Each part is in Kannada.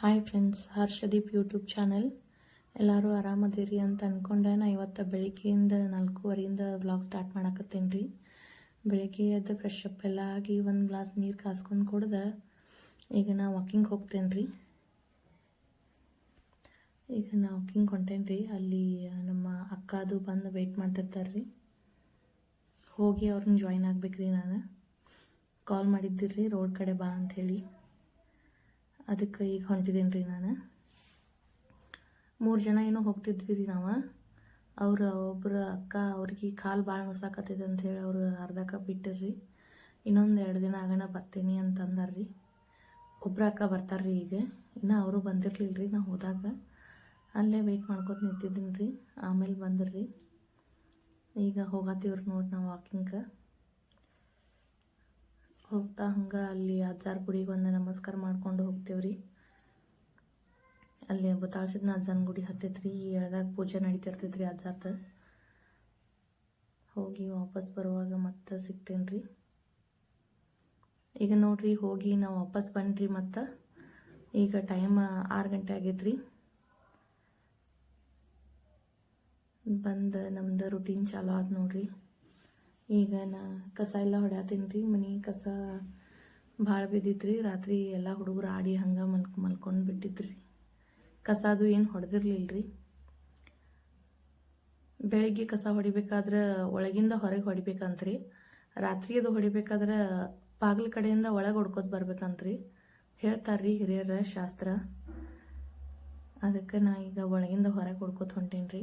Hi friends Harshdeep YouTube channel ಎಲ್ಲರೂ ಆರಾಮದಿರಿ ಅಂತ ಅಂದ್ಕೊಂಡೆ ನಾ ಇವತ್ತು ಬೆಳಿಗ್ಗೆಯಿಂದ ನಾಲ್ಕೂವರೆಯಿಂದ ವ್ಲಾಗ್ ಸ್ಟಾರ್ಟ್ ಮಾಡಕತ್ತೇನೆ ರೀ. ಬೆಳಿಗ್ಗೆ ಎದ್ದು ಫ್ರೆಶ್ ಅಪ್ ಎಲ್ಲ ಆಗಿ ಒಂದು ಗ್ಲಾಸ್ ನೀರು ಕಾಸ್ಕೊಂಡು ಕುಡ್ದೆ ಈಗ ನಾ ವಾಕಿಂಗ್ ಹೋಗ್ತೇನೆ ರೀ ಈಗ ನಾ ವಾಕಿಂಗ್ ಹೊಂಟೇನೆ ರೀ ಅಲ್ಲಿ ನಮ್ಮ ಅಕ್ಕದು ಬಂದು ವೆಯ್ಟ್ ಮಾಡ್ತಿರ್ತಾರೆ ರೀ ಹೋಗಿ ಅವ್ರನ್ನ ಜಾಯ್ನ್ ರೀ ನಾನು. ಕಾಲ್ ಮಾಡಿದ್ದಿರಿ ರೋಡ್ ಕಡೆ ಬಾ ಅಂಥೇಳಿ ಅದಕ್ಕೆ ಈಗ ಹೊಂಟಿದ್ದೀನಿ ರೀ ನಾನು. ಮೂರು ಜನ ಏನೋ ಹೋಗ್ತಿದ್ವಿ ರೀ ನಾವು. ಅವ್ರು ಒಬ್ಬರ ಅಕ್ಕ ಅವ್ರಿಗೆ ಕಾಲು ಭಾಳ ಅಂತ ಹೇಳಿ ಅವರು ಅರ್ಧಕ್ಕೆ ಬಿಟ್ಟಿರ್ರಿ ಇನ್ನೊಂದು ಎರಡು ದಿನ ಆಗೋಣ ಬರ್ತೀನಿ ಅಂತಂದಾರ್ರಿ. ಒಬ್ಬರ ರೀ ಅಕ್ಕ ಬರ್ತಾರೆ ರೀ ಈಗ. ಇನ್ನು ಅವರು ಬಂದಿರಲಿಲ್ಲ ರೀ ನಾ ಹೋದಾಗ. ಅಲ್ಲೇ ವೆಯ್ಟ್ ಮಾಡ್ಕೊತ ನಿಂತಿದ್ದೀನಿ ರೀ ಆಮೇಲೆ ಬಂದ್ರಿ. ಈಗ ಹೋಗತ್ತೀವ್ರಿ ನೋಡಿ ನಾವು ವಾಕಿಂಗ್ಗೆ ಹೋಗ್ತಾ ಹಂಗೆ ಅಲ್ಲಿ ಅಜ್ಜಾರ ಗುಡಿಗೆ ಒಂದು ನಮಸ್ಕಾರ ಮಾಡ್ಕೊಂಡು ಹೋಗ್ತೇವ್ರಿ. ಅಲ್ಲಿ ಬುತ್ತಾಳ್ಸಿದ್ನ ಅಜ್ಜನ ಗುಡಿ ಹತ್ತೈತ್ರಿ ಎಳ್ದಾಗ ಪೂಜೆ ನಡೀತಿರ್ತೈತ್ರಿ ಅಜ್ಜಾರ್ದ. ಹೋಗಿ ವಾಪಸ್ ಬರುವಾಗ ಮತ್ತೆ ಸಿಗ್ತೇನೆ ರೀ ಈಗ ನೋಡ್ರಿ, ಹೋಗಿ ನಾವು ವಾಪಸ್ ಬನ್ನಿರಿ ಮತ್ತೆ. ಈಗ ಟೈಮ್ ಆರು ಗಂಟೆ ಆಗೈತ್ರಿ. ಬಂದು ನಮ್ದು ರುಟೀನ್ ಚಾಲೂ ಆದ ನೋಡ್ರಿ. ಈಗ ನಾ ಕಸ ಎಲ್ಲ ಹೊಡ್ಯಾತೀನಿ ರೀ ಮನೆ ಕಸ ಭಾಳ ಬಿದ್ದಿತ್ತು ರಾತ್ರಿ ಎಲ್ಲ ಹುಡುಗರು ಆಡಿ ಹಂಗೆ ಮಲ್ಕ್ ಮಲ್ಕೊಂಡು ಬಿಟ್ಟಿದ್ರಿ. ಕಸ ಅದು ಏನು ಹೊಡೆದಿರ್ಲಿಲ್ಲ ರೀ ಬೆಳಗ್ಗೆ ಕಸ ಹೊಡಿಬೇಕಾದ್ರೆ ಒಳಗಿಂದ ಹೊರಗೆ ಹೊಡಿಬೇಕಂತ್ರಿ. ರಾತ್ರಿ ಅದು ಹೊಡಿಬೇಕಾದ್ರೆ ಬಾಗಿಲ ಕಡೆಯಿಂದ ಒಳಗೆ ಹೊಡ್ಕೋತ ಬರ್ಬೇಕಂತ್ರಿ. ಹೇಳ್ತಾರೆ ರೀ ಹಿರಿಯರ ಶಾಸ್ತ್ರ. ಅದಕ್ಕೆ ನಾ ಈಗ ಒಳಗಿಂದ ಹೊರಗೆ ಹೊಡ್ಕೋತ ಹೊಂಟೇನಿ ರೀ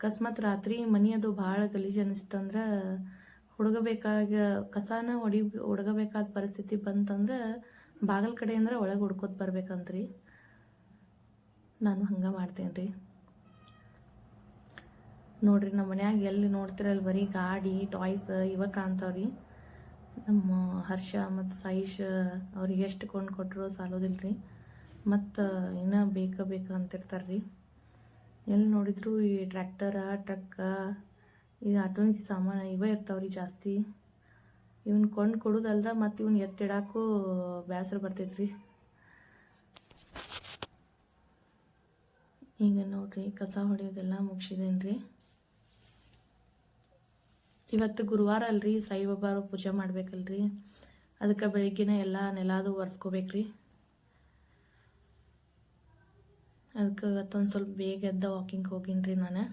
ಅಕಸ್ಮಾತ್ ರಾತ್ರಿ ಮನೆ ಅದು ಭಾಳ ಗಲೀಜು ಅನಿಸ್ತಂದ್ರೆ ಹುಡುಗಬೇಕಾಗ ಕಸಾನ ಹೊಡಿ ಹುಡುಗಬೇಕಾದ ಪರಿಸ್ಥಿತಿ ಬಂತಂದ್ರೆ ಬಾಗಿಲ ಕಡೆಯಿಂದ ಒಳಗೆ ಹುಡ್ಕೋತ ಬರ್ಬೇಕಂತ್ರಿ. ನಾನು ಹಂಗೆ ಮಾಡ್ತೇನೆ ರೀ ನೋಡ್ರಿ ನಮ್ಮ ಮನ್ಯಾಗ ಎಲ್ಲಿ ನೋಡ್ತಿರಲ್ಲ ಬರೀ ಗಾಡಿ ಟಾಯ್ಸ್ ಇವ ಕಾಣ್ತಾವ್ರಿ. ನಮ್ಮ ಹರ್ಷ ಮತ್ತು ಸಾಯಿಶ್ ಅವ್ರಿಗೆ ಎಷ್ಟು ಕೊಂಡು ಕೊಟ್ಟರು ಸಾಲೋದಿಲ್ಲ ರೀ ಮತ್ತು ಇನ್ನೂ ಬೇಕ ಬೇಕ ಅಂತಿರ್ತಾರೆ ರೀ ಎಲ್ಲಿ ನೋಡಿದ್ರು ಈ ಟ್ರ್ಯಾಕ್ಟರ ಟ್ರಕ್ಕ ಈ ಆಟೋನಿಕ್ ಸಾಮಾನು ಇವೇ ಇರ್ತಾವ್ರಿ ಜಾಸ್ತಿ. ಇವನ್ ಕೊಂಡು ಕೊಡೋದಲ್ದ ಮತ್ತು ಇವನ್ ಎತ್ತಿಡಾಕು ಬೇಸರ ಬರ್ತೈತ್ರಿ. ಈಗ ನೋಡ್ರಿ, ಕಸ ಹೊಡೆಯೋದೆಲ್ಲ ಮುಗಿಸಿದೇನೆ ರೀ ಇವತ್ತು ಗುರುವಾರ ಅಲ್ರಿ ಸಾಯಿಬಾಬಾರು ಪೂಜೆ ಮಾಡ್ಬೇಕಲ್ರಿ. ಅದಕ್ಕೆ ಬೆಳಿಗ್ಗೆನೇ ಎಲ್ಲ ನೆಲಾದು ಒರೆಸ್ಕೋಬೇಕ್ರಿ. ಅದಕ್ಕೆ ಇವತ್ತೊಂದು ಸ್ವಲ್ಪ ಬೇಗ ಎದ್ದ ವಾಕಿಂಗ್ ಹೋಗಿನ್ರಿ ನಾನು.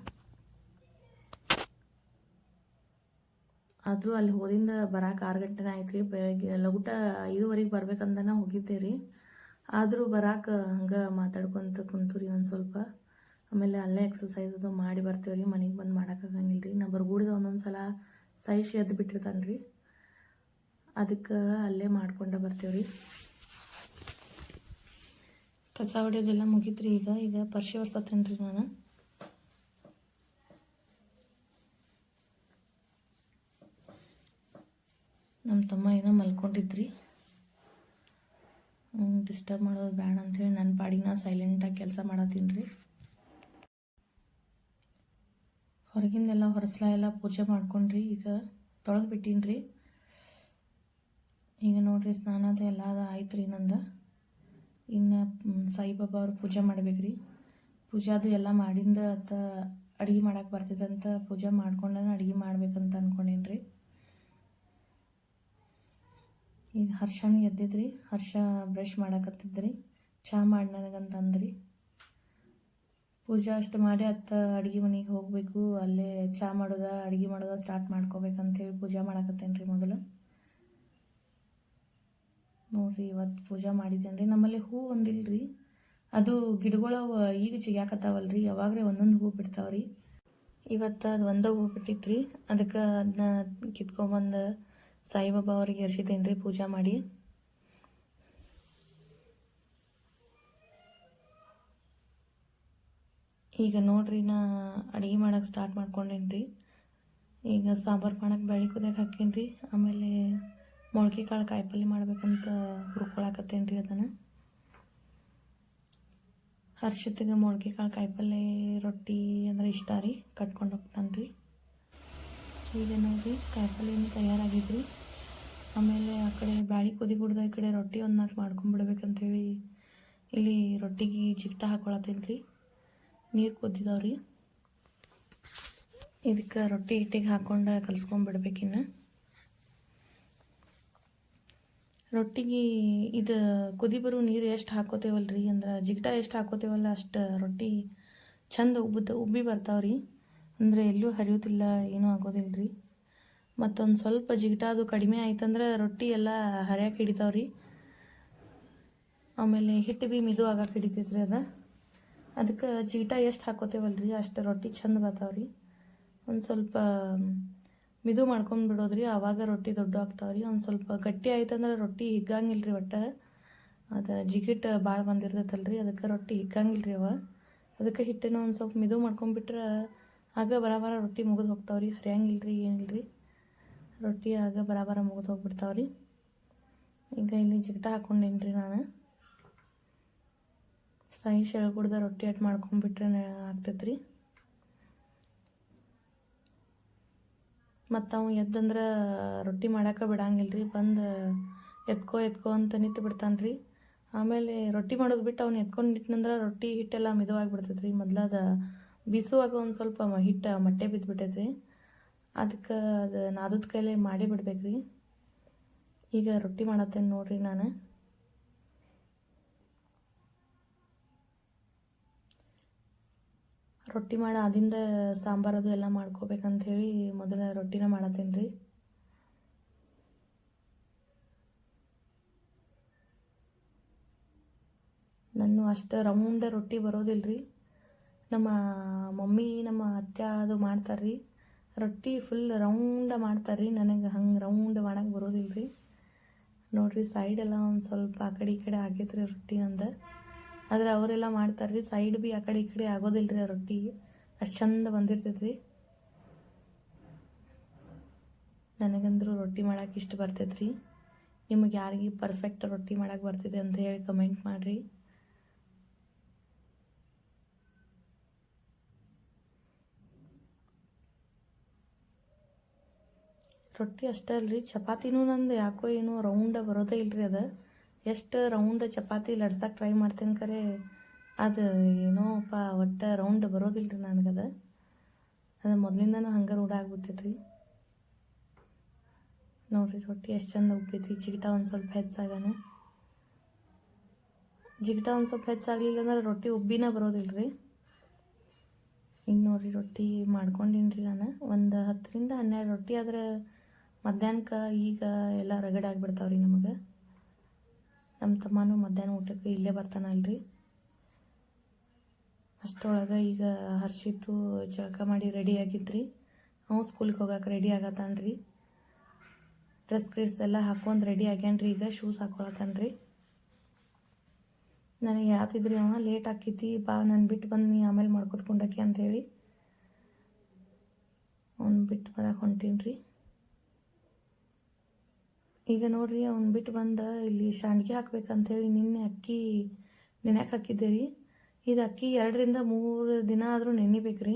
ಆದರೂ ಅಲ್ಲಿ ಹೋದಿಂದ ಬರಾಕ ಆರು ಗಂಟೆನೇ ಆಯ್ತು ರೀ ಬೆಳಗ್ಗೆ ಲಗುಟ ಐದುವರೆಗೆ ಬರ್ಬೇಕಂದನ ಹೋಗಿದ್ದೆ ರೀ ಆದರೂ ಬರಾಕ ಹಂಗೆ ಮಾತಾಡ್ಕೊತ ಕುಂತು ರೀ ಒಂದು ಸ್ವಲ್ಪ. ಆಮೇಲೆ ಅಲ್ಲೇ ಎಕ್ಸಸೈಸ್ ಅದು ಮಾಡಿ ಬರ್ತೀವಿ ರೀ ಮನೆಗೆ ಬಂದು ಮಾಡೋಕ್ಕಾಗಂಗಿಲ್ಲ ರೀ ನಾ ಬರ್ಗೂಡ್ದ ಒಂದೊಂದು ಸಲ ಸೈಜ್ ಎದ್ದು ಬಿಟ್ಟಿರ್ತಾನೆ ರೀ ಅದಕ್ಕೆ ಅಲ್ಲೇ ಮಾಡ್ಕೊಂಡೆ ಬರ್ತೀವಿ ರೀ ಕಸ ಹೊಡೆಯೋದೆಲ್ಲ ರೀ ಈಗ. ಈಗ ಪರ್ಶಿ ವರ್ಸತ್ತೇನೆ ರೀ ನಾನು. ನಮ್ಮ ತಮ್ಮ ಏನೋ ಮಲ್ಕೊಂಡಿದ್ರಿ. ಡಿಸ್ಟರ್ಬ್ ಮಾಡೋದು ಬೇಡ ಅಂಥೇಳಿ ನನ್ನ ಪಾಡಿಗೆ ನಾ ಸೈಲೆಂಟಾಗಿ ಕೆಲಸ ಮಾಡತ್ತೀನಿ ರೀ. ಹೊರಗಿಂದೆಲ್ಲ ಹೊರಸಲ ಎಲ್ಲ ಪೂಜೆ ಮಾಡ್ಕೊಂಡ್ರಿ ಈಗ ತೊಳೆದು ಬಿಟ್ಟೀನಿ ರೀ. ಈಗ ನೋಡ್ರಿ ಅದು ಎಲ್ಲ ಆಯ್ತು ರೀ ನಂದು. ಇನ್ನು ಸಾಯಿಬಾಬಾ ಅವ್ರು ಪೂಜೆ ಮಾಡ್ಬೇಕ್ರಿ ಪೂಜೆ ಅದು ಎಲ್ಲ ಮಾಡಿಂದ ಅತ್ತ ಅಡುಗೆ ಮಾಡಕ್ಕೆ ಬರ್ತಿದ್ದಂತ ಪೂಜೆ ಮಾಡ್ಕೊಂಡನ ಅಡುಗೆ ಮಾಡ್ಬೇಕಂತ ಅಂದ್ಕೊಂಡೇನ್ರಿ ರೀ. ಈಗ ಹರ್ಷನೂ ಎದ್ದಿದ್ರಿ. ಹರ್ಷ ಬ್ರಷ್ ಮಾಡಕತ್ತಿದ್ರಿ. ಚಹಾ ಮಾಡಿ ನನಗಂತಂದ್ರಿ. ಪೂಜೆ ಅಷ್ಟು ಮಾಡಿ ಅತ್ತ ಅಡುಗೆ ಮನೆಗೆ ಹೋಗಬೇಕು. ಅಲ್ಲೇ ಚಹಾ ಮಾಡೋದ, ಅಡುಗೆ ಮಾಡೋದ ಸ್ಟಾರ್ಟ್ ಮಾಡ್ಕೋಬೇಕಂತೇಳಿ ಪೂಜೆ ಮಾಡಕತ್ತೇನೆ ರೀ ಮೊದಲು. ನೋಡ್ರಿ ಇವತ್ತು ಪೂಜೆ ಮಾಡಿದ್ದೇನೆ ರೀ ನಮ್ಮಲ್ಲಿ ಹೂ ಒಂದಿಲ್ಲ ರೀ ಅದು ಗಿಡಗಳು ಈಗ ಚಿಗ್ಯಾಕತ್ತಾವಲ್ರಿ. ಯಾವಾಗ್ರಿ ಒಂದೊಂದು ಹೂ ಬಿಡ್ತಾವ್ರಿ. ಇವತ್ತು ಅದು ಒಂದೇ ಹೂ ಬಿಟ್ಟಿತ್ತು ರೀ ಅದಕ್ಕೆ ಅದನ್ನ ಕಿತ್ಕೊಂಬಂದು ಸಾಯಿಬಾಬಾ ಅವ್ರಿಗೆ ಎರ್ಸಿದ್ದೇನೆ ರೀ ಪೂಜೆ ಮಾಡಿ. ಈಗ ನೋಡ್ರಿ, ನಾ ಅಡುಗೆ ಮಾಡೋಕ್ಕೆ ಸ್ಟಾರ್ಟ್ ಮಾಡ್ಕೊಂಡೇನಿ ಈಗ ಸಾಂಬಾರು ಮಾಡಕ್ಕೆ ಬೆಳೆ ಕುದಿಯಕ್ಕೆ ಹಾಕೀನಿ ಆಮೇಲೆ ಮೊಳಕೆ ಕಾಳು ಕಾಯಿಪಲ್ಯ ಮಾಡಬೇಕಂತ ಹುರ್ಕೊಳಕತ್ತೇನೆ ರೀ ಅದನ್ನು. ಹರ್ಷಿತಿಗೆ ಮೊಳಕೆ ಕಾಳು ಕಾಯಿಪಲ್ಯ ರೊಟ್ಟಿ ಅಂದ್ರೆ ಇಷ್ಟ ರೀ, ಕಟ್ಕೊಂಡು ಹೋಗ್ತಾನೆ ರೀ ಈಗ ನೋಡ್ರಿ ಕಾಯಿಪಲ್ಯನೂ ತಯಾರಾಗಿದ್ರಿ. ಆಮೇಲೆ ಆ ಕಡೆ ಬ್ಯಾಳಿ ಕುದಿ ಕುಡ್ದ ಈ ಕಡೆ ರೊಟ್ಟಿ ಒಂದು ನಾಲ್ಕು ಮಾಡ್ಕೊಂಬಿಡ್ಬೇಕಂತೇಳಿ ಇಲ್ಲಿ ರೊಟ್ಟಿಗೆ ಜಿಗ್ಟ ಹಾಕೊಳತ್ತೀನಿ ರೀ ನೀರು ಕುದ್ದಿದಾವ್ರಿ. ಇದಕ್ಕೆ ರೊಟ್ಟಿ ಹಿಟ್ಟಿಗೆ ಹಾಕೊಂಡು ಕಲ್ಸ್ಕೊಂಡ್ಬಿಡ್ಬೇಕಿನ್ನು ರೊಟ್ಟಿಗೆ ಇದು ಕುದಿ ಬರೋ ನೀರು ಎಷ್ಟು ಹಾಕೋತೇವಲ್ಲ ರೀ ಅಂದ್ರೆ ಜಿಗಟ ಎಷ್ಟು ಹಾಕೋತೇವಲ್ಲ ಅಷ್ಟು ರೊಟ್ಟಿ ಚಂದ ಉಬ್ಬುತ್ತ, ಉಬ್ಬಿ ಬರ್ತಾವ್ರಿ. ಅಂದರೆ ಎಲ್ಲೂ ಹರಿಯುತ್ತಿಲ್ಲ ಏನೂ ಆಗೋದಿಲ್ಲ ರೀ ಮತ್ತೊಂದು ಸ್ವಲ್ಪ ಜಿಗಿಟ ಅದು ಕಡಿಮೆ ಆಯ್ತಂದ್ರೆ ರೊಟ್ಟಿ ಎಲ್ಲ ಹರಿಯಕ್ಕೆ ಹಿಡಿತಾವ್ರಿ. ಆಮೇಲೆ ಹಿಟ್ಟು ಭೀ ಮಿದು ಆಗಕ್ಕೆ ಹಿಡಿತೈತೆ ರೀ ಅದು. ಅದಕ್ಕೆ ಜೀಟ ಎಷ್ಟು ಹಾಕೋತೇವಲ್ಲ ರೀ ಅಷ್ಟು ರೊಟ್ಟಿ ಚಂದ ರೀ ಒಂದು ಸ್ವಲ್ಪ ಮಿದು ಮಾಡ್ಕೊಂಡು ಬಿಡೋದ್ರಿ, ಆವಾಗ ರೊಟ್ಟಿ ದೊಡ್ಡ ಆಗ್ತಾವ್ರಿ. ಒಂದು ಸ್ವಲ್ಪ ಗಟ್ಟಿ ಆಯ್ತಂದ್ರೆ ರೊಟ್ಟಿ ಹಿಗ್ಗಂಗಿಲ್ಲ ರೀ ಒಟ್ಟು. ಅದು ಜಿಗಿಟ್ ಭಾಳ ಬಂದಿರ್ತೈತಲ್ಲ ರೀ ಅದಕ್ಕೆ ರೊಟ್ಟಿ ಹಿಗ್ಗಂಗಿಲ್ಲ ರೀ ಅವ. ಅದಕ್ಕೆ ಹಿಟ್ಟನ್ನು ಒಂದು ಸ್ವಲ್ಪ ಮಿದು ಮಾಡ್ಕೊಂಡ್ಬಿಟ್ರೆ ಆಗ ಬರಾಬರ ರೊಟ್ಟಿ ಮುಗಿದು ಹೋಗ್ತಾವ್ರಿ ಏನಿಲ್ಲ ರೀ ರೊಟ್ಟಿ ಆಗ ಬರಾಬರ ಮುಗಿದು ಹೋಗ್ಬಿಡ್ತಾವ್ರಿ. ಈಗ ಇಲ್ಲಿ ಜಿಗಟ ಹಾಕ್ಕೊಂಡೇನಿ ರೀ ನಾನು. ಸಾಯಿ ಶೆಳ್ಗುಡ್ದ ರೊಟ್ಟಿ ಅಟ್ ಮಾಡ್ಕೊಂಬಿಟ್ರೆ ಆಗ್ತೈತೆ ರೀ ಮತ್ತು ಅವ ಎದ್ದಂದ್ರೆ ರೊಟ್ಟಿ ಮಾಡಕ್ಕೆ ಬಿಡಂಗಿಲ್ಲ ರೀ ಬಂದು ಎತ್ಕೋ ಎತ್ಕೋ ಅಂತ ನಿಂತು ಬಿಡ್ತಾನೆ ರೀ ಆಮೇಲೆ ರೊಟ್ಟಿ ಮಾಡೋದು ಬಿಟ್ಟು ಅವ್ನು ಎತ್ಕೊಂಡು ನಿಂತಂದ್ರೆ ರೊಟ್ಟಿ ಹಿಟ್ಟೆಲ್ಲ ಮಿದುವಾಗಿ ಬಿಡ್ತೈತೆ ರೀ ಮೊದ್ಲಾದ ಬಿಸುವಾಗ ಒಂದು ಸ್ವಲ್ಪ ಹಿಟ್ಟು ಮೊಟ್ಟೆ ಬಿದ್ದುಬಿಟ್ಟೈತೆ ರೀ ಅದಕ್ಕೆ ಅದು ನಾದದ ಕೈಲೇ ಮಾಡಿ ಬಿಡ್ಬೇಕು ರೀ ಈಗ ರೊಟ್ಟಿ ಮಾಡತ್ತೇನೆ ನೋಡ್ರಿ ನಾನು. ರೊಟ್ಟಿ ಮಾಡಿ ಅದಿಂದ ಸಾಂಬಾರು ಅದು ಎಲ್ಲ ಮಾಡ್ಕೋಬೇಕಂತ ಹೇಳಿ ಮೊದಲ ರೊಟ್ಟಿನ ಮಾಡತ್ತೇನೆ ರೀ ನಾನು ಅಷ್ಟು ರೌಂಡ ರೊಟ್ಟಿ ಬರೋದಿಲ್ಲ ರೀ ನಮ್ಮ ಮಮ್ಮಿ, ನಮ್ಮ ಅತ್ತೆ ಅದು ಮಾಡ್ತಾರೆ ರೀ ರೊಟ್ಟಿ ಫುಲ್ ರೌಂಡ ಮಾಡ್ತಾರೆ ರೀ ನನಗೆ ಹಂಗೆ ರೌಂಡ್ ಮಾಡಕ್ಕೆ ಬರೋದಿಲ್ಲ ರೀ ನೋಡಿರಿ ಸೈಡೆಲ್ಲ ಒಂದು ಸ್ವಲ್ಪ ಆ ಕಡೆ ಈ ಕಡೆ ಆಗೈತೆ ರೀ ರೊಟ್ಟಿ ನಂದು. ಆದರೆ ಅವರೆಲ್ಲ ಮಾಡ್ತಾರೆ ರೀ ಸೈಡ್ ಭೀ ಆ ಕಡೆ ಈ ಕಡೆ ಆಗೋದಿಲ್ಲ ರೀ ಆ ರೊಟ್ಟಿ. ಅಷ್ಟು ಚಂದ ಬಂದಿರ್ತೈತೆ ರೀ ನನಗಂದ್ರೂ ರೊಟ್ಟಿ ಮಾಡೋಕ್ಕೆ ಇಷ್ಟು ಬರ್ತೈತೆ ರೀ ನಿಮಗೆ ಯಾರಿಗೆ ಪರ್ಫೆಕ್ಟ್ ರೊಟ್ಟಿ ಮಾಡಕ್ಕೆ ಬರ್ತೈತೆ ಅಂತ ಹೇಳಿ ಕಮೆಂಟ್ ಮಾಡಿರಿ. ರೊಟ್ಟಿ ಅಷ್ಟೇ ಅಲ್ರಿ. ಚಪಾತಿನೂ ನಂದು ಯಾಕೋ ಏನೋ ರೌಂಡ ಬರೋದೇ ಇಲ್ರಿ ಅದು. ಎಷ್ಟು ರೌಂಡ್ ಚಪಾತಿ ಲಡ್ಸಕ್ಕೆ ಟ್ರೈ ಮಾಡ್ತೇನೆ ಖರೆ. ಅದು ಏನೋ ಅಪ್ಪ ಒಟ್ಟು ರೌಂಡ್ ಬರೋದಿಲ್ರಿ ನನಗದು. ಅದು ಮೊದಲಿಂದನೂ ಹಂಗೆ ರೂಢ ಆಗ್ಬಿಟ್ಟೈತೆ ರೀ ನೋಡಿರಿ ರೊಟ್ಟಿ ಎಷ್ಟು ಚಂದ ಉಬ್ಬೈತಿ ಜಿಗಿಟ ಒಂದು ಸ್ವಲ್ಪ ಹೆಚ್ಚಾಗನ. ಜಿಗಿಟ ಒಂದು ಸ್ವಲ್ಪ ಹೆಚ್ಚಾಗಲಿಲ್ಲ ಅಂದ್ರೆ ರೊಟ್ಟಿ ಉಬ್ಬಿನ ಬರೋದಿಲ್ರಿ. ಈಗ ನೋಡಿರಿ ರೊಟ್ಟಿ ಮಾಡ್ಕೊಂಡಿನ್ರಿ ನಾನು. ಒಂದು ಹತ್ತರಿಂದ ಹನ್ನೆರಡು ರೊಟ್ಟಿ ಆದ್ರೆ ಮಧ್ಯಾಹ್ನಕ್ಕೆ ಈಗ ಎಲ್ಲ ರಗಡ್ ಆಗಿಬಿಡ್ತಾವೆ ರೀ ನಮಗೆ. ನಮ್ಮ ತಮ್ಮನೂ ಮಧ್ಯಾಹ್ನ ಊಟಕ್ಕೆ ಇಲ್ಲೇ ಬರ್ತಾನಲ್ರಿ ಅಷ್ಟರೊಳಗೆ ಈಗ ಹರ್ಷಿತ್ತು ಜಳಕ ಮಾಡಿ ರೆಡಿ ಆಗಿದ್ರಿ ಅವ್ನು ಸ್ಕೂಲಿಗೆ ಹೋಗಕ್ಕೆ ರೆಡಿ ಆಗತ್ತಾನ್ರಿ ಡ್ರೆಸ್ ಗ್ರೀಸ್ ಎಲ್ಲ ಹಾಕೊಂಡು ರೆಡಿ ಆಗ್ಯಾನ್ರಿ, ಈಗ ಶೂಸ್ ಹಾಕೊಳತ್ತಾನ್ರಿ ನನಗೆ ಹೇಳ್ತಿದ್ರಿ ಅವ, ಲೇಟ್ ಆಕೈತಿ, ಬಾ, ನಾನು ಬಿಟ್ಟು ಬನ್ನಿ ಆಮೇಲೆ ಮಾಡ್ಕೊತ್ಕೊಂಡಾಕಿ ಅಂಥೇಳಿ ಅವ್ನು ಬಿಟ್ಟು ಬರಕ್ಕೆ ಹೊಂಟೀನಿ ರೀ ಈಗ ನೋಡ್ರಿ ಅವ್ನು ಬಿಟ್ಟು ಬಂದ, ಇಲ್ಲಿ ಶಾಂಡ್ಗೆ ಹಾಕ್ಬೇಕಂತೇಳಿ ನಿನ್ನೆ ಅಕ್ಕಿ ನೆನೆಯಕ್ಕೆ ಹಾಕಿದ್ದೆ ರೀ. ಇದು ಅಕ್ಕಿ ಎರಡರಿಂದ ಮೂರು ದಿನ ಆದರೂ ನೆನಿಬೇಕು ರೀ.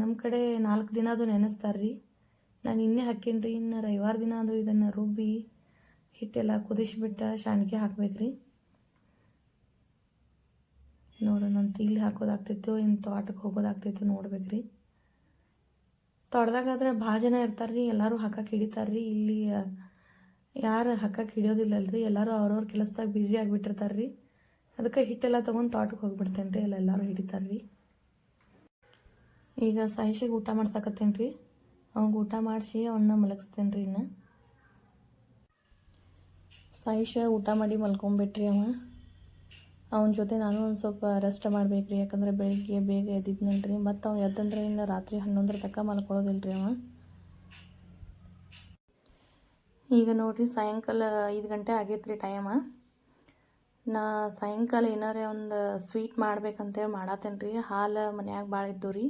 ನಮ್ಮ ಕಡೆ ನಾಲ್ಕು ದಿನ ಅದು ನೆನೆಸ್ತಾರೆ ರೀ. ನಾನು ಇನ್ನೇ ಹಾಕೀನಿ ರೀ, ಇನ್ನು ರವಿವಾರ ದಿನ ಅದು ಇದನ್ನು ರುಬ್ಬಿ ಹಿಟ್ಟೆಲ್ಲ ಕುದಿಸಿಬಿಟ್ಟ ಶಾಂಡ್ಗೆ ಹಾಕ್ಬೇಕು ರೀ. ನೋಡು, ನಾನು ತೀಲಿ ಹಾಕೋದಾಗ್ತಿತ್ತು ಇನ್ನು ತೋಟಕ್ಕೆ ಹೋಗೋದಾಗ್ತಿತ್ತು ನೋಡ್ಬೇಕು ರೀ. ತೋಟದಾಗಾದ್ರೆ ಭಾಳ ಜನ ಇರ್ತಾರೆ ರೀ, ಎಲ್ಲರೂ ಹಾಕಕ್ಕೆ ಹಿಡಿತಾರೆ ರೀ. ಇಲ್ಲಿ ಯಾರು ಹಾಕಕ್ಕೆ ಹಿಡಿಯೋದಿಲ್ಲಲ್ರಿ? ಎಲ್ಲರೂ ಅವ್ರವ್ರ ಕೆಲಸದಾಗ ಬ್ಯುಸಿ ಆಗಿಬಿಟ್ಟಿರ್ತಾರೆ ರೀ ಅದಕ್ಕೆ ಹಿಟ್ಟೆಲ್ಲ ತೊಗೊಂಡು ತೋಟಕ್ಕೆ ಹೋಗ್ಬಿಡ್ತೇನೆ ರೀ ಎಲ್ಲ ಎಲ್ಲರೂ ಹಿಡಿತಾರೆ ರೀ ಈಗ ಸಾಯಿಷಿಗೆ ಊಟ ಮಾಡ್ಸಕತ್ತೇನೆ ರೀ ಅವಂಗೆ ಊಟ ಮಾಡಿಸಿ ಅವನ್ನ ಮಲಗಿಸ್ತೇನೆ ರೀ ಇನ್ನು. ಸಾಯಿಷ ಊಟ ಮಾಡಿ ಮಲ್ಕೊಂಬಿಟ್ರಿ ಅವ. ಅವನ ಜೊತೆ ನಾನು ಒಂದು ಸ್ವಲ್ಪ ರೆಸ್ಟ್ ಮಾಡ್ಬೇಕ್ರಿ, ಯಾಕಂದ್ರೆ ಬೆಳಿಗ್ಗೆ ಬೇಗ ಎದ್ದಿದ್ನಲ್ರಿ. ಮತ್ತು ಅವ್ನು ಎದ್ದಂದ್ರೆ ಇನ್ನು ರಾತ್ರಿ ಹನ್ನೊಂದರ ತನಕ ರೀ ಅವ. ಈಗ ನೋಡಿರಿ ಸಾಯಂಕಾಲ ಐದು ಗಂಟೆ ಆಗೈತೆ ರೀ ಟೈಮ ನಾ ಸಾಯಂಕಾಲ ಏನಾರೇ ಒಂದು ಸ್ವೀಟ್ ಮಾಡ್ಬೇಕಂತೇಳಿ ಮಾಡತ್ತೇನೆ ರೀ ಹಾಲು ಮನ್ಯಾಗ ಭಾಳ ಇದ್ದು ರೀ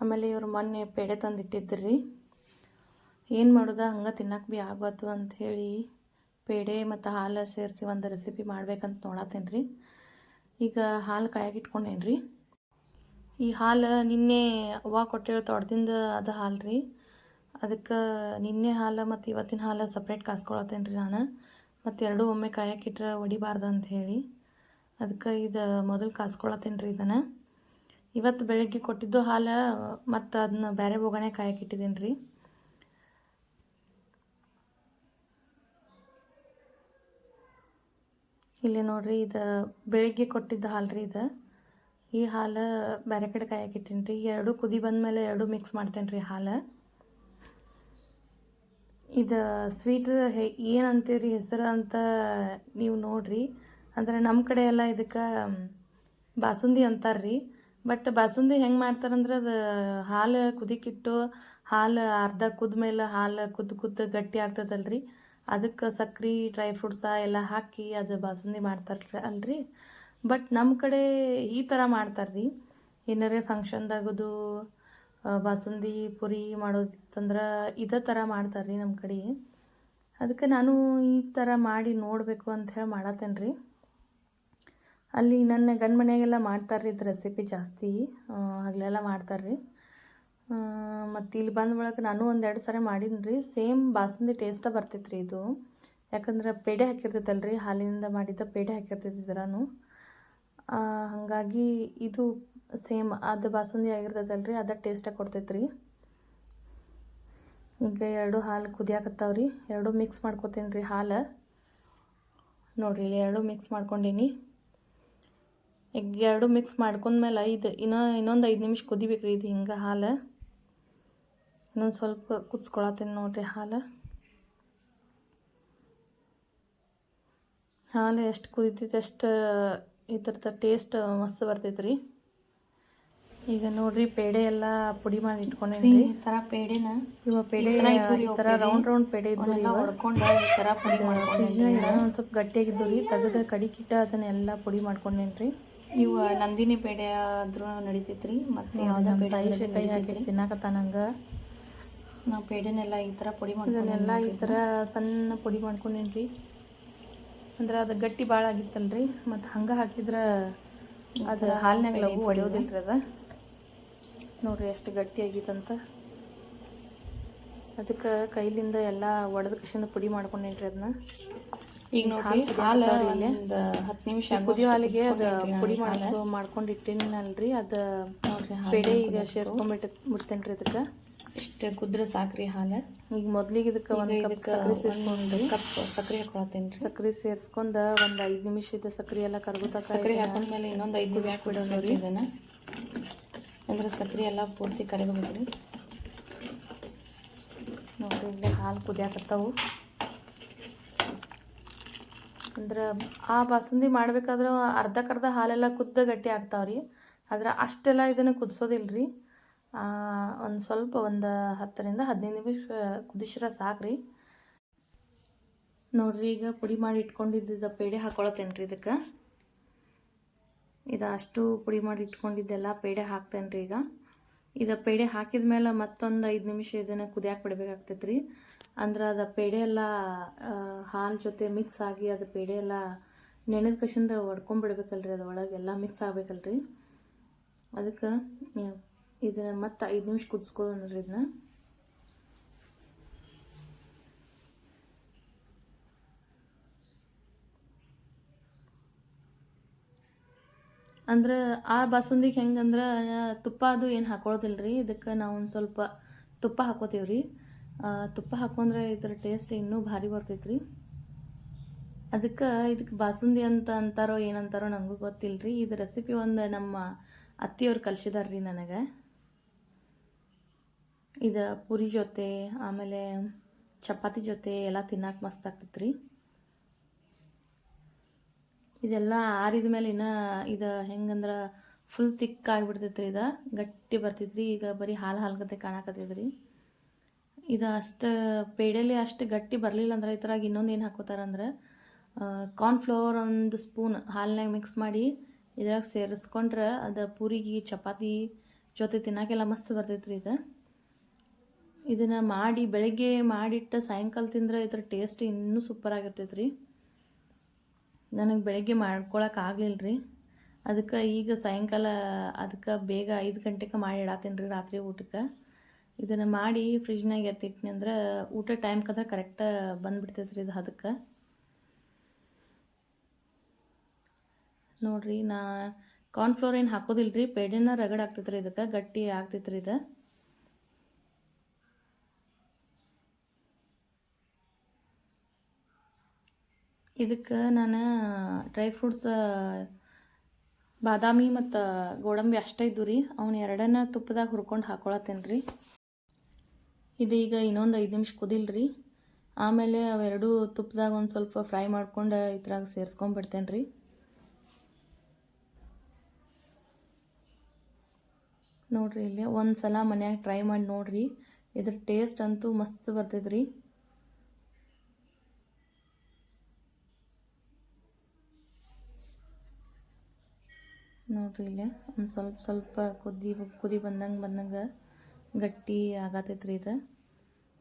ಆಮೇಲೆ ಇವ್ರು ಮೊನ್ನೆ ಪೇಡೆ ತಂದಿಟ್ಟಿದ್ರು. ರೀ ಏನು ಮಾಡೋದ? ಹಂಗೆ ತಿನ್ನಕ್ಕೆ ಭೀ ಆಗ್ಬಾರ್ದು ಅಂಥೇಳಿ ಪೇಡೆ ಮತ್ತು ಹಾಲು ಸೇರಿಸಿ ಒಂದು ರೆಸಿಪಿ ಮಾಡ್ಬೇಕಂತ ನೋಡತ್ತೇನೆ ರೀ ಈಗ ಹಾಲು ಕಾಯಾಗಿಟ್ಕೊಂಡೇನು ರೀ ಈ ಹಾಲು ನಿನ್ನೆ ಅವ್ವ ಕೊಟ್ಟಿರೋ ತೋಟದಿಂದ ಅದು ಹಾಲು ರೀ ಅದಕ್ಕೆ ನಿನ್ನೆ ಹಾಲು ಮತ್ತು ಇವತ್ತಿನ ಹಾಲು ಸಪ್ರೇಟ್ ಕಾಸ್ಕೊಳತ್ತೇನೆ ರೀ ನಾನು. ಮತ್ತು ಎರಡೂ ಒಮ್ಮೆ ಕಾಯಕ್ಕಿಟ್ರೆ ಒಡಿಬಾರ್ದು ಅಂತ ಹೇಳಿ. ಅದಕ್ಕೆ ಇದು ಮೊದಲು ಕಾಸ್ಕೊಳತ್ತೇನೆ ರೀ ಇದನ್ನು. ಇವತ್ತು ಬೆಳಗ್ಗೆ ಕೊಟ್ಟಿದ್ದು ಹಾಲು, ಮತ್ತು ಅದನ್ನ ಬೇರೆ ಬೋಗಣೆ ಕಾಯಕ್ಕೆ ಇಟ್ಟಿದ್ದೀನಿ ರೀ ಇಲ್ಲಿ ನೋಡ್ರಿ ಇದು ಬೆಳಿಗ್ಗೆ ಕೊಟ್ಟಿದ್ದ ಹಾಲು ರೀ ಇದು. ಈ ಹಾಲು ಬೇರೆ ಕಡೆ ಕಾಯಕ್ಕೆ ಇಟ್ಟೀನಿ ರೀ ಎರಡು ಕುದಿ ಬಂದ ಮೇಲೆ ಎರಡು ಮಿಕ್ಸ್ ಮಾಡ್ತೇನೆ ರೀ ಹಾಲು. ಇದು ಸ್ವೀಟ್ ಹೇ ಏನು ಹೆಸರು ಅಂತ ನೀವು ನೋಡ್ರಿ. ಅಂದ್ರೆ ನಮ್ಮ ಕಡೆ ಎಲ್ಲ ಇದಕ್ಕೆ ಬಾಸುಂದಿ ಅಂತಾರ್ರಿ. ಬಟ್ ಬಾಸುಂದಿ ಹೆಂಗೆ ಮಾಡ್ತಾರಂದ್ರೆ ಅದು ಹಾಲು ಕುದಿಕಿಟ್ಟು, ಹಾಲು ಅರ್ಧ ಕುದ್ಮೇಲೆ ಹಾಲು ಕುದ್ದು ಕುದ್ದು ಗಟ್ಟಿ ಆಗ್ತದಲ್ರಿ. ಅದಕ್ಕೆ ಸಕ್ರೆ ಡ್ರೈ ಫ್ರೂಟ್ಸ ಎಲ್ಲ ಹಾಕಿ ಅದು ಬಾಸುಂದಿ ಮಾಡ್ತಾರೆ ಅಲ್ರಿ. ಬಟ್ ನಮ್ಮ ಕಡೆ ಈ ಥರ ಮಾಡ್ತಾರ್ರಿ. ಏನಾರೇ ಫಂಕ್ಷನ್ದಾಗದು ಬಾಸುಂದಿ ಪುರಿ ಮಾಡೋದಿತ್ತಂದ್ರೆ ಇದೇ ಥರ ಮಾಡ್ತಾರೆ ರೀ ನಮ್ಮ ಕಡೆ. ಅದಕ್ಕೆ ನಾನು ಈ ಥರ ಮಾಡಿ ನೋಡಬೇಕು ಅಂತ ಹೇಳಿ ಮಾಡತ್ತೇನೆ ರೀ ಅಲ್ಲಿ ನನ್ನ ಗಂಡ ಮನೆಯಾಗೆಲ್ಲ ಮಾಡ್ತಾರೆ ರೀ ಇದು ರೆಸಿಪಿ ಜಾಸ್ತಿ. ಹಗಲೆಲ್ಲ ಮಾಡ್ತಾರೆ ರೀ ಮತ್ತು ಇಲ್ಲಿ ಬಂದ ಒಳಗೆ ನಾನು ಒಂದೆರಡು ಸಾರಿ ಮಾಡೀನಿ ರೀ ಸೇಮ್ ಬಾಸುಂದಿ ಟೇಸ್ಟ ಬರ್ತೈತೆ ರೀ ಇದು. ಯಾಕಂದ್ರೆ ಪೇಡೆ ಹಾಕಿರ್ತೈತಲ್ಲ ರೀ ಹಾಲಿನಿಂದ ಮಾಡಿದ್ದ ಪೇಡೆ ಹಾಕಿರ್ತೈತಿ ಇದ್ರಾನು. ಹಾಗಾಗಿ ಇದು ಸೇಮ್, ಅದು ಬಾಸುಂದಿ ಆಗಿರ್ತೈತಲ್ಲ ರೀ ಅದ ಟೇಸ್ಟೇ ಕೊಡ್ತೈತೆ ರೀ ಈಗ ಎರಡು ಹಾಲು ಕುದಿಯಾಕತ್ತಾವ ರೀ ಎರಡು ಮಿಕ್ಸ್ ಮಾಡ್ಕೊತೀನಿ ರೀ ಹಾಲು. ನೋಡಿರಿ, ಇಲ್ಲಿ ಎರಡು ಮಿಕ್ಸ್ ಮಾಡ್ಕೊಂಡೀನಿ. ಈಗ ಎರಡು ಮಿಕ್ಸ್ ಮಾಡ್ಕೊಂಡ್ಮೇಲೆ ಇದು ಇನ್ನೂ, ಇನ್ನೊಂದು ಐದು ನಿಮಿಷ ಕುದಿಬೇಕು ರೀ ಇದು ಹಿಂಗೆ ಹಾಲು. ಇನ್ನೊಂದು ಸ್ವಲ್ಪ ಕುದಿಸ್ಕೊಳತ್ತೀನಿ ನೋಡಿರಿ ಹಾಲು. ಹಾಲು ಎಷ್ಟು ಕುದಿತೈತೆ ಅಷ್ಟು ಇದ್ರದ್ದು ಟೇಸ್ಟ್ ಮಸ್ತ್ ಬರ್ತೈತೆ ರೀ ಈಗ ನೋಡ್ರಿ ಪೇಡೆ ಎಲ್ಲ ಪುಡಿ ಮಾಡಿ ಇಟ್ಕೊಂಡೇನಿ ಈ ತರ ಪೇಡೆನ ಇವ ಪೇಡೆ ಈ ಥರ ರೌಂಡ್ ರೌಂಡ್ ಪೇಡೆ ಇದ್ದು ರೀ ಹೊಡ್ಕೊಂಡು ಈ ತರ ಪುಡಿ ಮಾಡ್ಕೊಂಡು ಒಂದು ಸ್ವಲ್ಪ ಗಟ್ಟಿಯಾಗಿದ್ದು ರೀ ತೆಗೆದು ಕಡಿಕಿಟ್ಟ ಅದನ್ನೆಲ್ಲ ಪುಡಿ ಮಾಡ್ಕೊಂಡೇನಿ ರೀ ಇವು ನಂದಿನಿ ಪೇಡೆ ಆದ್ರೂ ನಡಿತೈತ್ರಿ ಮತ್ತೆ ಯಾವ್ದೋ ಕೈ ಹಾಕಿ ತಿನ್ನಾಕತ್ತಾನಂಗೆ ನಾವು ಪೇಡೆನೆಲ್ಲ ಈ ತರ ಪುಡಿ ಮಾಡ್ಕೊಂಡೆಲ್ಲ ಈ ತರ ಸಣ್ಣ ಪುಡಿ ಮಾಡ್ಕೊಂಡೇನಿ ರೀ ಅಂದ್ರೆ ಅದು ಗಟ್ಟಿ ಭಾಳ ಆಗಿತ್ತಲ್ರಿ ಮತ್ತು ಹಂಗೆ ಹಾಕಿದ್ರೆ ಅದು ಹಾಲಿನಾಗ ಲಘು ಒಡೆಯೋದಿಲ್ಲ ರೀ ಅದ. ನೋಡ್ರಿ ಎಷ್ಟು ಗಟ್ಟಿ ಆಗಿತ್ತಂತ. ಅದಕ್ಕೆ ಕೈಲಿಂದ ಎಲ್ಲ ಒಡೆದ ಕೃಷಿಯಿಂದ ಪುಡಿ ಮಾಡ್ಕೊಂಡೇನ್ರಿ ರೀ ಅದನ್ನ ಈಗ ನೋಡಿ ಹಾಲು ಹತ್ತು ನಿಮಿಷ ಕುದಿಯೋ ಹಾಲಿಗೆ ಅದು ಪುಡಿ ಮಾಡ್ಕೊ ಮಾಡ್ಕೊಂಡು ಇಟ್ಟಿನಲ್ರಿ ಅದು ಪೇಡೆ ಈಗ ಸೇರ್ಕೊಂಡ್ಬಿಟ್ಟು ಬಿಡ್ತೇನೆ ರೀ ಇದಕ್ಕೆ ಇಷ್ಟು ಕುದ್ರೆ ಸಾಕ್ರಿ ಹಾಲು. ಈಗ ಮೊದ್ಲಿಗೆ ಇದಕ್ಕೆ ಒಂದು ಕಪ್ ಸಕ್ಕರೆ ಸೇರ್ಕೊಂಡು ಕಪ್ ಸಕ್ಕರೆ ಹಾಕೊಳತ್ತೇನೆ ರೀ ಸಕ್ಕರೆ ಸೇರಿಸ್ಕೊಂಡು ಒಂದು ಐದು ನಿಮಿಷದ ಸಕ್ಕರೆ ಎಲ್ಲ ಕರಗುತ್ತಕ ಸಕ್ಕರೆ ಹಾಕೊಂಡ್ಮೇಲೆ ಇನ್ನೊಂದು ಐದು ನಿಮಿಷ ಬಿಡೋಣ ಇದನ್ನ. ಅಂದ್ರೆ ಸಕ್ಕರೆ ಎಲ್ಲ ಪೂರ್ತಿ ಕರಗಬೇಕು ರೀ ನೋಡಿರಿ ಇಲ್ಲಿ ಹಾಲು ಕುದಿಯಾಕತ್ತಾವು. ಅಂದ್ರೆ ಆ ಬಾಸುಂದಿ ಮಾಡ್ಬೇಕಾದ್ರೆ ಅರ್ಧಕ್ಕರ್ಧ ಹಾಲೆಲ್ಲ ಕುದ್ದ ಗಟ್ಟಿ ಆಗ್ತಾವ್ರಿ. ಆದ್ರೆ ಅಷ್ಟೆಲ್ಲ ಇದನ್ನು ಕುದಿಸೋದಿಲ್ಲ ರೀ ಒಂದು ಸ್ವಲ್ಪ ಒಂದು ಹತ್ತರಿಂದ ಹದಿನೈದು ನಿಮಿಷ ಕುದಿಸ್ರೆ ಸಾಕ್ರಿ. ನೋಡ್ರಿ, ಈಗ ಪುಡಿ ಮಾಡಿ ಇಟ್ಕೊಂಡಿದ್ದ ಪೇಡೆ ಹಾಕೊಳತ್ತೇನೆ ರೀ ಇದಕ್ಕೆ? ಇದು ಅಷ್ಟು ಪುಡಿ ಮಾಡಿ ಇಟ್ಕೊಂಡಿದ್ದೆಲ್ಲ ಪೇಡೆ ಹಾಕ್ತೇನೆ ರೀ ಈಗ. ಇದು ಪೇಡೆ ಹಾಕಿದ ಮೇಲೆ ಮತ್ತೊಂದು ಐದು ನಿಮಿಷ ಇದನ್ನು ಕುದಿಯಾಕೆ ಬಿಡಬೇಕಾಗ್ತೈತೆ ರೀ ಅಂದ್ರೆ ಅದು ಪೇಡೆ ಎಲ್ಲ ಹಾಲು ಜೊತೆ ಮಿಕ್ಸ್ ಆಗಿ ಅದು ಪೇಡೆ ಎಲ್ಲ ನೆನೆದ ಕಷಿಂದ ಒಡ್ಕೊಂಡ್ಬಿಡ್ಬೇಕಲ್ರಿ ಅದು ಒಳಗೆ ಎಲ್ಲ ಮಿಕ್ಸ್ ಆಗ್ಬೇಕಲ್ರಿ. ಅದಕ್ಕೆ ಇದನ್ನ ಮತ್ತೆ ಐದು ನಿಮಿಷ ಕುದಿಸ್ಕೊಳ್ಳೋಣ ರೀ ಇದನ್ನ. ಅಂದ್ರೆ ಆ ಬಾಸುಂದಿಗೆ ಹೆಂಗಂದ್ರೆ ತುಪ್ಪ ಅದು ಏನು ಹಾಕೊಳ್ಳೋದಿಲ್ಲ ರೀ ಇದಕ್ಕೆ ನಾವು ಒಂದು ಸ್ವಲ್ಪ ತುಪ್ಪ ಹಾಕೋತೀವಿ ರೀ ತುಪ್ಪ ಹಾಕೊಂಡ್ರೆ ಇದ್ರ ಟೇಸ್ಟ್ ಇನ್ನೂ ಭಾರಿ ಬರ್ತೈತೆ ರೀ ಅದಕ್ಕೆ ಇದಕ್ಕೆ ಬಾಸುಂದಿ ಅಂತ ಅಂತಾರೋ ಏನಂತಾರೋ ನನಗೂ ಗೊತ್ತಿಲ್ಲ ರೀ ಇದು ರೆಸಿಪಿ ಒಂದು ನಮ್ಮ ಅತ್ತಿಯವ್ರು ಕಲಿಸಿದಾರ್ರಿ ನನಗೆ. ಇದು ಪೂರಿ ಜೊತೆ, ಆಮೇಲೆ ಚಪಾತಿ ಜೊತೆ ಎಲ್ಲ ತಿನ್ನಕ್ಕೆ ಮಸ್ತ್ ಆಗ್ತೈತೆ ರೀ ಇದೆಲ್ಲ ಆರಿದ ಮೇಲೆ ಇನ್ನು ಇದು ಹೆಂಗಂದ್ರೆ ಫುಲ್ ತಿಕ್ ಆಗಿಬಿಡ್ತೈತೆ ರೀ ಇದು, ಗಟ್ಟಿ ಬರ್ತೈತ್ರಿ. ಈಗ ಬರೀ ಹಾಲು ಹಾಲ್ಗತೆ ಕಾಣಕತ್ತೈತೆ ರೀ ಇದು ಅಷ್ಟು ಪೇಡೆಲಿ ಅಷ್ಟು ಗಟ್ಟಿ ಬರಲಿಲ್ಲ ಅಂದ್ರೆ ಇದ್ರಾಗ ಇನ್ನೊಂದು ಏನು ಹಾಕೋತಾರಂದ್ರೆ ಕಾರ್ನ್ಫ್ಲವರ್ ಒಂದು ಸ್ಪೂನ್ ಹಾಲಿನಾಗ ಮಿಕ್ಸ್ ಮಾಡಿ ಇದ್ರಾಗ ಸೇರಿಸ್ಕೊಂಡ್ರೆ ಅದು ಪೂರಿಗೆ ಚಪಾತಿ ಜೊತೆ ತಿನ್ನೋಕೆಲ್ಲ ಮಸ್ತ್ ಬರ್ತೈತೆ ರೀ ಇದು. ಇದನ್ನು ಮಾಡಿ ಬೆಳಗ್ಗೆ ಮಾಡಿಟ್ಟ ಸಾಯಂಕಾಲ ತಿಂದ್ರೆ ಇದ್ರ ಟೇಸ್ಟ್ ಇನ್ನೂ ಸೂಪರ್ ಆಗಿರ್ತೈತೆ ರೀ ನನಗೆ ಬೆಳಗ್ಗೆ ಮಾಡ್ಕೊಳಕ್ಕೆ ಆಗಲಿಲ್ಲ ರೀ ಅದಕ್ಕೆ ಈಗ ಸಾಯಂಕಾಲ, ಅದಕ್ಕೆ ಬೇಗ ಐದು ಗಂಟೆಗೆ ಮಾಡಿ ಇಡತ್ತೀನಿ ರೀ ರಾತ್ರಿ ಊಟಕ್ಕೆ. ಇದನ್ನು ಮಾಡಿ ಫ್ರಿಜ್ನಾಗ ಎತ್ತಿಟ್ನಿ ಅಂದ್ರೆ ಊಟ ಟೈಮ್ಕಂದ್ರೆ ಕರೆಕ್ಟಾಗಿ ಬಂದುಬಿಡ್ತೈತೆ ರೀ ಇದು ಅದಕ್ಕೆ ನೋಡಿರಿ ನಾ ಕಾರ್ನ್ಫ್ಲೋರ್ ಏನು ಹಾಕೋದಿಲ್ಲ ರೀ ಪೇಡೆನ ರಗಡ್ ಆಗ್ತೈತ್ರಿ ಇದಕ್ಕೆ, ಗಟ್ಟಿ ಆಗ್ತೈತ್ರಿ ಇದು. ಇದಕ್ಕೆ ನಾನು ಡ್ರೈ ಫ್ರೂಟ್ಸ್ ಬಾದಾಮಿ ಮತ್ತು ಗೋಡಂಬಿ ಅಷ್ಟೇ ಇದ್ದು ರೀ ಅವನ್ನ ಎರಡನ್ನ ತುಪ್ಪದಾಗ ಹುರ್ಕೊಂಡು ಹಾಕೊಳತ್ತೇನೆ ರೀ ಇದು ಈಗ ಇನ್ನೊಂದು ಐದು ನಿಮಿಷ ಕುದಿಲ್ರಿ. ಆಮೇಲೆ ಅವೆರಡು ತುಪ್ಪದಾಗ ಒಂದು ಸ್ವಲ್ಪ ಫ್ರೈ ಮಾಡ್ಕೊಂಡು ಇದ್ರಾಗ ಸೇರಿಸ್ಕೊಂಡ್ಬಿಡ್ತೇನೆ ರೀ ನೋಡಿರಿ ಇಲ್ಲಿ ಒಂದು ಸಲ ಮನ್ಯಾಗ ಟ್ರೈ ಮಾಡಿ ನೋಡಿರಿ. ಇದ್ರ ಟೇಸ್ಟ್ ಅಂತೂ ಮಸ್ತ್ ಬರ್ತೈತೆ ರೀ ನೋಡ್ರಿ ಇಲ್ಲಿ ಒಂದು ಸ್ವಲ್ಪ ಸ್ವಲ್ಪ ಕುದಿ ಕುದಿ ಬಂದಂಗೆ ಬಂದಂಗೆ ಗಟ್ಟಿ ಆಗತೈತೆ ರೀ ಇದು.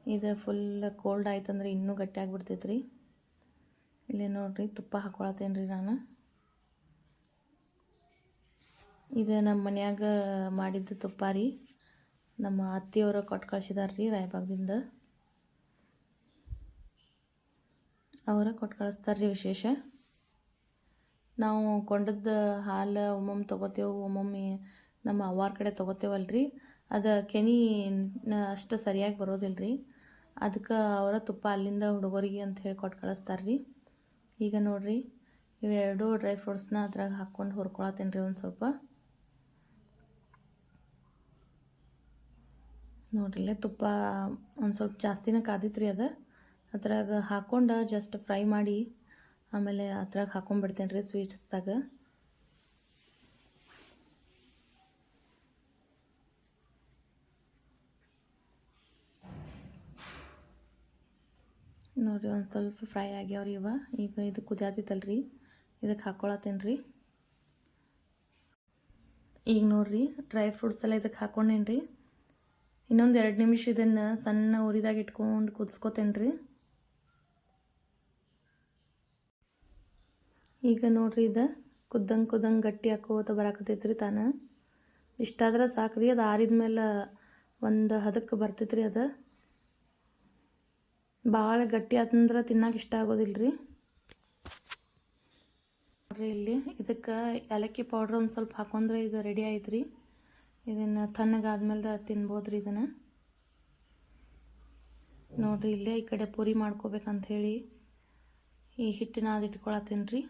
ಇದು ಫುಲ್ ಕೋಲ್ಡ್ ಆಯ್ತಂದ್ರೆ ಇನ್ನೂ ಗಟ್ಟಿ ಆಗಿಬಿಡ್ತೈತೆ ರೀ ಇಲ್ಲಿ ನೋಡ್ರಿ ತುಪ್ಪ ಹಾಕೊಳತ್ತೇನೆ ರೀ ನಾನು. ಇದು ನಮ್ಮ ಮನ್ಯಾಗ ಮಾಡಿದ್ದು ತುಪ್ಪ ರೀ. ನಮ್ಮ ಅತ್ತಿಯವರು ಕೊಟ್ಟು ಕಳ್ಸಿದಾರೆ ರೀ ರಾಯಬಾಗದಿಂದ. ಅವರ ಕೊಟ್ಟು ಕಳಿಸ್ತಾರೆ ರೀ ವಿಶೇಷ. ನಾವು ಕೊಂಡದ ಹಾಲು ಒಮ್ಮೊಮ್ಮೆ ತೊಗೋತೇವೆ, ಒಮ್ಮೊಮ್ಮೆ ನಮ್ಮ ಅವ್ವಾರ ಕಡೆ ತೊಗೋತೇವಲ್ಲ ರೀ ಅದು ಕೆನೆ ಅಷ್ಟು ಸರಿಯಾಗಿ ಬರೋದಿಲ್ಲ ರೀ ಅದಕ್ಕೆ ಅವರ ತುಪ್ಪ ಅಲ್ಲಿಂದ ಹುಡುಗರಿಗೆ ಅಂತ ಹೇಳಿ ಕೊಟ್ಟು ಕಳಿಸ್ತಾರೆ ರೀ ಈಗ ನೋಡಿರಿ, ಇವೆರಡು ಡ್ರೈ ಫ್ರೂಟ್ಸ್ನ ಅದ್ರಾಗ ಹಾಕ್ಕೊಂಡು ಹುರ್ಕೊಳತ್ತೇನೆ ರೀ ಒಂದು ಸ್ವಲ್ಪ. ನೋಡ್ರಿ ಇಲ್ಲೇ ತುಪ್ಪ ಒಂದು ಸ್ವಲ್ಪ ಜಾಸ್ತಿನೇ ಕಾದಿತ್ತು ರೀ ಅದು. ಅದ್ರಾಗ ಹಾಕ್ಕೊಂಡು ಜಸ್ಟ್ ಫ್ರೈ ಮಾಡಿ ಆಮೇಲೆ ಅದ್ರಾಗ ಹಾಕೊಂಡ್ಬಿಡ್ತೇನೆ ರೀ ಸ್ವೀಟ್ಸ್ದಾಗ ನೋಡಿರಿ ಒಂದು ಸ್ವಲ್ಪ ಫ್ರೈ ಆಗ್ಯಾವ್ರಿ ಇವ. ಈಗ ಇದು ಕುದಿಯಾತಿತ್ತಲ್ಲ ರೀ ಇದಕ್ಕೆ ಹಾಕೊಳತ್ತೇನೆ ಈಗ ನೋಡಿರಿ ಡ್ರೈ ಫ್ರೂಟ್ಸ್ ಎಲ್ಲ ಇದಕ್ಕೆ ಹಾಕೊಂಡೇನ್ರಿ. ಇನ್ನೊಂದು ಎರಡು ನಿಮಿಷ ಇದನ್ನು ಸಣ್ಣ ಉರಿದಾಗ ಇಟ್ಕೊಂಡು ಕುದಿಸ್ಕೊತೇನೆ ಈಗ ನೋಡ್ರಿ ಇದು ಕುದ್ದಂಗೆ ಕುದ್ದಂಗೆ ಗಟ್ಟಿ ಹಾಕೋತ ಬರಾಕತ್ತೈತೆ ರೀ ತಾನು. ಇಷ್ಟಾದ್ರೆ ಸಾಕು ರೀ ಅದು ಆರಿದ ಮೇಲೆ ಒಂದು ಹದಕ್ಕೆ ಬರ್ತೈತೆ ರೀ ಅದು. ಭಾಳ ಗಟ್ಟಿ ಆತಂದ್ರೆ ತಿನ್ನಕ್ಕೆ ಇಷ್ಟ ಆಗೋದಿಲ್ಲ ರೀ ನೋಡ್ರಿ ಇಲ್ಲಿ ಇದಕ್ಕೆ ಏಲಕ್ಕಿ ಪೌಡ್ರ್ ಒಂದು ಸ್ವಲ್ಪ ಹಾಕೊಂಡ್ರೆ ಇದು ರೆಡಿ ಆಯ್ತು ರೀ ಇದನ್ನು ತಣ್ಣಗಾದ್ಮೇಲೆ ತಿನ್ಬೋದು ರೀ ಇದನ್ನು. ನೋಡಿರಿ ಇಲ್ಲೇ ಈ ಕಡೆ ಪೂರಿ ಮಾಡ್ಕೋಬೇಕಂತ ಹೇಳಿ ಈ ಹಿಟ್ಟಿನ ಅದು ಇಟ್ಕೊಳತ್ತೀನಿ ರೀ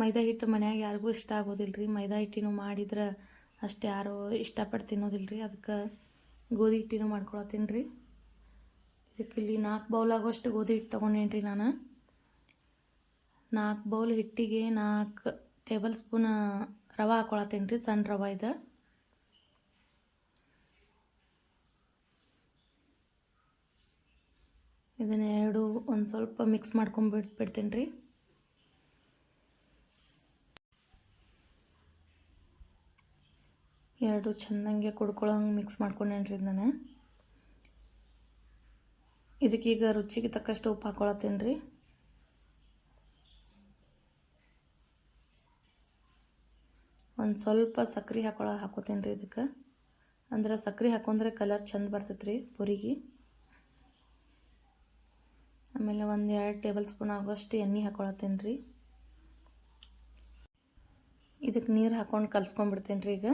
ಮೈದಾ ಹಿಟ್ಟು ಮನ್ಯಾಗ ಯಾರಿಗೂ ಇಷ್ಟ ಆಗೋದಿಲ್ಲ ರೀ ಮೈದಾ ಹಿಟ್ಟಿನೂ ಮಾಡಿದ್ರೆ ಅಷ್ಟು ಯಾರೂ ಇಷ್ಟಪಟ್ಟು ತಿನ್ನೋದಿಲ್ಲ ರೀ ಅದಕ್ಕೆ ಗೋಧಿ ಹಿಟ್ಟಿನೂ ಮಾಡ್ಕೊಳತ್ತೀನಿ ರೀ ಇದಕ್ಕೆ ಇಲ್ಲಿ ನಾಲ್ಕು ಬೌಲ್ ಆಗೋಷ್ಟು ಗೋಧಿ ಹಿಟ್ಟು ತೊಗೊಂಡೇನಿ ನಾನು. ನಾಲ್ಕು ಬೌಲ್ ಹಿಟ್ಟಿಗೆ ನಾಲ್ಕು ಟೇಬಲ್ ಸ್ಪೂನ್ ರವೆ ಹಾಕೊಳತ್ತೀನಿ ರೀ ಸಣ್ಣ ರವೆ ಇದೆ. ಇದನ್ನ ಎರಡು ಒಂದು ಸ್ವಲ್ಪ ಮಿಕ್ಸ್ ಮಾಡ್ಕೊಂಡ್ಬಿಟ್ಟು ಬಿಡ್ತೀನಿ ರೀ ಎರಡು ಚೆನ್ನಾಗೆ ಕುಡ್ಕೊಳ್ಳೋಂಗೆ ಮಿಕ್ಸ್ ಮಾಡ್ಕೊಂಡೇನಿ ರೀ ನಾನು ಇದಕ್ಕೀಗ ರುಚಿಗೆ ತಕ್ಕಷ್ಟು ಉಪ್ಪು ಹಾಕೊಳತ್ತೇನೆ ರೀ ಒಂದು ಸ್ವಲ್ಪ ಸಕ್ರೆ ಹಾಕೊಳ ಹಾಕೋತೇನೆ ರೀ ಇದಕ್ಕೆ. ಅಂದ್ರೆ ಸಕ್ರೆ ಹಾಕೊಂಡ್ರೆ ಕಲರ್ ಚಂದ ಬರ್ತೈತೆ ರೀ ಪುರಿಗೆ. ಆಮೇಲೆ ಒಂದು ಎರಡು ಟೇಬಲ್ ಸ್ಪೂನ್ ಆಗೋಷ್ಟು ಎಣ್ಣೆ ಹಾಕೊಳತ್ತೇನೆ ರೀ ಇದಕ್ಕೆ ನೀರು ಹಾಕೊಂಡು ಕಲ್ಸ್ಕೊಂಡ್ಬಿಡ್ತೇನೆ ರೀ ಈಗ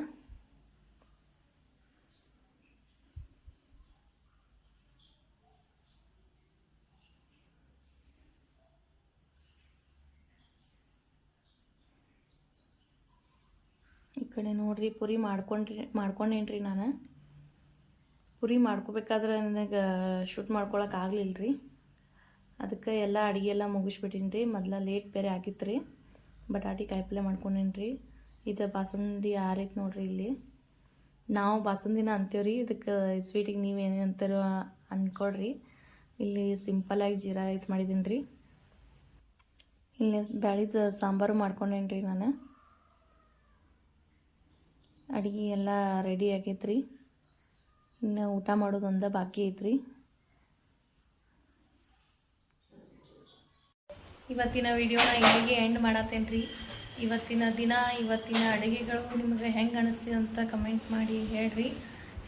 ಈ ಕಡೆ ನೋಡ್ರಿ, ಪುರಿ ಮಾಡ್ಕೊಂಡ್ರಿ ಮಾಡ್ಕೊಂಡೇನಿ ರೀ ನಾನು. ಪುರಿ ಮಾಡ್ಕೋಬೇಕಾದ್ರೆ ನನಗೆ ಶೂಟ್ ಮಾಡ್ಕೊಳಕ್ಕೆ ಆಗಲಿಲ್ಲ ರೀ ಅದಕ್ಕೆ ಎಲ್ಲ ಅಡುಗೆ ಎಲ್ಲ ಮುಗಿಸ್ಬಿಟ್ಟೀನಿ ರೀ ಮೊದಲ ಲೇಟ್ ಬೇರೆ ಆಗಿತ್ತು ರೀ ಬಟಾಟಿ ಕಾಯಿಪಲ್ಲೆ ಮಾಡ್ಕೊಂಡೇನಿ ರೀ ಇದು ಬಾಸುಂದಿ ಆರೈತೆ ನೋಡ್ರಿ ಇಲ್ಲಿ. ನಾವು ಬಾಸುಂದಿನ ಅಂತೀವ್ರಿ. ಇದಕ್ಕೆ ಸ್ವೀಟಿಗೆ ನೀವೇನು ಅಂತಾರೋ ಅಂದ್ಕೊಳ್ರಿ ಇಲ್ಲಿ ಸಿಂಪಲಾಗಿ ಜೀರಾ ರೈಸ್ ಮಾಡಿದ್ದೀನಿ ರೀ ಇಲ್ಲಿ ಬ್ಯಾಳಿದ ಸಾಂಬಾರು ಮಾಡ್ಕೊಂಡೇನಿ ರೀ ನಾನು. ಅಡುಗೆ ಎಲ್ಲ ರೆಡಿ ಆಗೈತ್ರಿ. ಇನ್ನು ಊಟ ಮಾಡೋದೊಂದು ಬಾಕಿ ಐತ್ರಿ. ಇವತ್ತಿನ ವಿಡಿಯೋನ ಇಲ್ಲಿಗೆ ಎಂಡ್ ಮಾಡತ್ತೇನೆ ರೀ ಇವತ್ತಿನ ದಿನ, ಇವತ್ತಿನ ಅಡುಗೆಗಳು ನಿಮಗೆ ಹೆಂಗೆ ಅನಿಸ್ತಿದೆ ಅಂತ ಕಮೆಂಟ್ ಮಾಡಿ ಹೇಳ್ರಿ.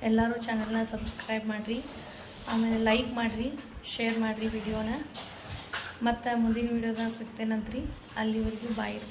ಎಲ್ಲರೂ ಚಾನಲ್ನ ಸಬ್ಸ್ಕ್ರೈಬ್ ಮಾಡಿರಿ. ಆಮೇಲೆ ಲೈಕ್ ಮಾಡಿರಿ ಶೇರ್ ಮಾಡಿರಿ ವಿಡಿಯೋನ ಮತ್ತು ಮುಂದಿನ ವಿಡಿಯೋದಾಗ ಸಿಗ್ತೇನಂತ್ರಿ. ಅಲ್ಲಿವರೆಗೂ ಬಾಯ್ ರೀ.